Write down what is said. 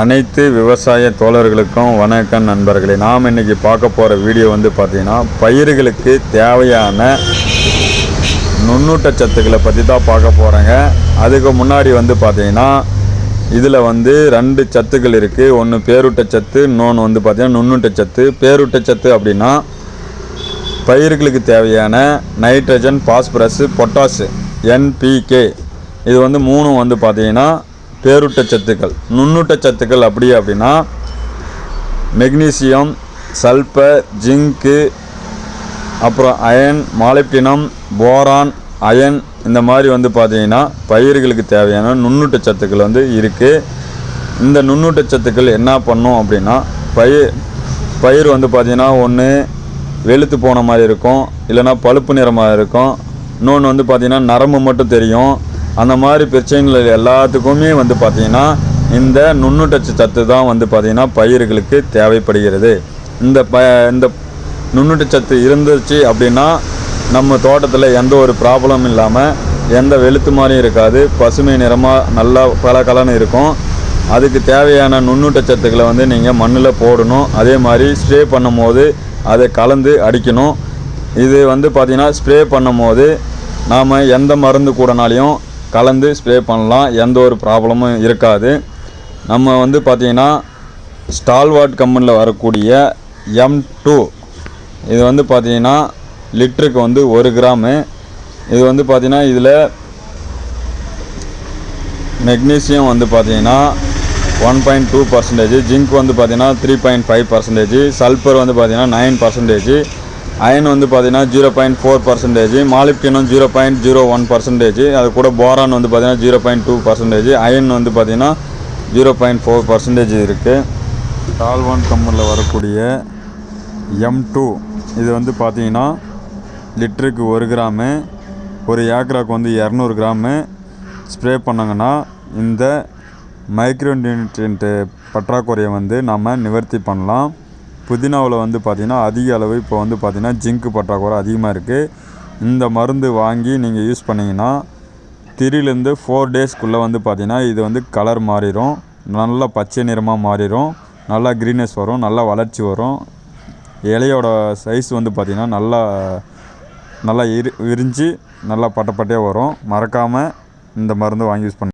அனைத்து விவசாய தோழர்களுக்கும் வணக்கம் நண்பர்களே. நாம் இன்னைக்கு பார்க்க போகிற வீடியோ வந்து பார்த்தீங்கன்னா பயிர்களுக்கு தேவையான நுண்ணூட்ட சத்துக்களை பற்றி தான் பார்க்க போகிறேங்க அதுக்கு முன்னாடி வந்து பார்த்தீங்கன்னா இதில் வந்து ரெண்டு சத்துக்கள் இருக்குது ஒன்று பேரூட்ட சத்து இன்னொன்று வந்து பார்த்தீங்கன்னா நுண்ணூட்ட சத்து. பேரூட்ட சத்து அப்படின்னா பயிர்களுக்கு தேவையான நைட்ரஜன் பாஸ்பரஸ் பொட்டாசு என்பிகே இது வந்து மூணும் வந்து பார்த்தீங்கன்னா பேரூட்டச்சத்துக்கள் நுண்ணூட்ட சத்துக்கள் அப்படி அப்படின்னா மெக்னீசியம் சல்பர் ஜிங்க்கு அப்புறம் அயன் மாலிப்டினம் போரான் அயன் இந்த மாதிரி வந்து பார்த்தீங்கன்னா பயிர்களுக்கு தேவையான நுண்ணூட்ட சத்துக்கள் வந்து இருக்குது இந்த நுண்ணூட்ட சத்துக்கள் என்ன பண்ணும் அப்படின்னா பயிர் பயிர் வந்து பார்த்திங்கன்னா ஒன்று வெளுத்து போன மாதிரி இருக்கும் இல்லைன்னா பழுப்பு நிறமாக இருக்கும். இன்னொன்று வந்து பார்த்திங்கன்னா நரம்பு மட்டும் தெரியும். அந்த மாதிரி பிரச்சனைகள் எல்லாத்துக்குமே வந்து பார்த்தீங்கன்னா இந்த நுண்ணூட்ட சத்து தான் வந்து பார்த்தீங்கன்னா பயிர்களுக்கு தேவைப்படுகிறது. இந்த ப இந்த நுண்ணுட்டச்சத்து இருந்துச்சு அப்படின்னா நம்ம தோட்டத்தில் எந்த ஒரு ப்ராப்ளமும் இல்லாமல் எந்த வெளுத்து மாதிரியும் இருக்காது. பசுமை நிறமாக நல்லா கலகலன்னு இருக்கும். அதுக்கு தேவையான நுண்ணூட்டச்சத்துக்களை வந்து நீங்கள் மண்ணில் போடணும். அதே மாதிரி ஸ்ப்ரே பண்ணும்போது அதை கலந்து அடிக்கணும். இது வந்து பார்த்திங்கன்னா ஸ்ப்ரே பண்ணும்போது நாம் எந்த மருந்து கூடனாலையும் கலந்து ஸ்ப்ரே பண்ணலாம். எந்த ஒரு ப்ராப்ளமும் இருக்காது. நம்ம வந்து பார்த்திங்கன்னா ஸ்டால்வார்ட் கம்பெனியில் வரக்கூடிய எம் டூ இது வந்து பார்த்தீங்கன்னா லிட்டருக்கு வந்து ஒரு கிராமு. இது வந்து பார்த்தீங்கன்னா இதில் மெக்னீசியம் வந்து பார்த்தீங்கன்னா one point two percentage zinc வந்து பார்த்தீங்கன்னா three point five percentage sulphur வந்து பார்த்தீங்கன்னா நைன் பர்சன்டேஜ் அயன் வந்து பார்த்தீங்கன்னா zero point four percentage molybdenum zero point zero one percentage அது கூட போரான் வந்து பார்த்தீங்கன்னா zero point two percentage iron வந்து பார்த்தீங்கன்னா ஜீரோ பாயிண்ட் ஃபோர் பர்சன்டேஜ் இருக்குது டால்வான் கம்பெனியில் வரக்கூடிய எம் டூ இது வந்து பார்த்தீங்கன்னா லிட்டருக்கு ஒரு கிராமு ஒரு ஏக்கராக்கு வந்து இரநூறு கிராமு ஸ்ப்ரே பண்ணாங்கன்னா இந்த மைக்ரோ நியூட்ரியன்ட்டு பற்றாக்குறையை வந்து நம்ம நிவர்த்தி பண்ணலாம். புதினாவில் வந்து பார்த்திங்கன்னா அதிக அளவு இப்போ வந்து பார்த்திங்கன்னா ஜிங்க் பற்றாக்குறை அதிகமாக இருக்குது இந்த மருந்து வாங்கி நீங்கள் யூஸ் பண்ணிங்கன்னா த்ரீலேருந்து ஃபோர் டேஸ்க்குள்ளே வந்து பார்த்திங்கன்னா இது வந்து கலர் மாறிடும் நல்லா பச்சை நிறமாக மாறிடும் நல்லா க்ரீனஸ் வரும் நல்லா வளர்ச்சி வரும். இலையோட சைஸ் வந்து பார்த்திங்கன்னா நல்லா நல்லா இரு விரிஞ்சு நல்லா பட்டை பட்டையாக வரும். மறக்காமல் இந்த மருந்து வாங்கி யூஸ் பண்ணி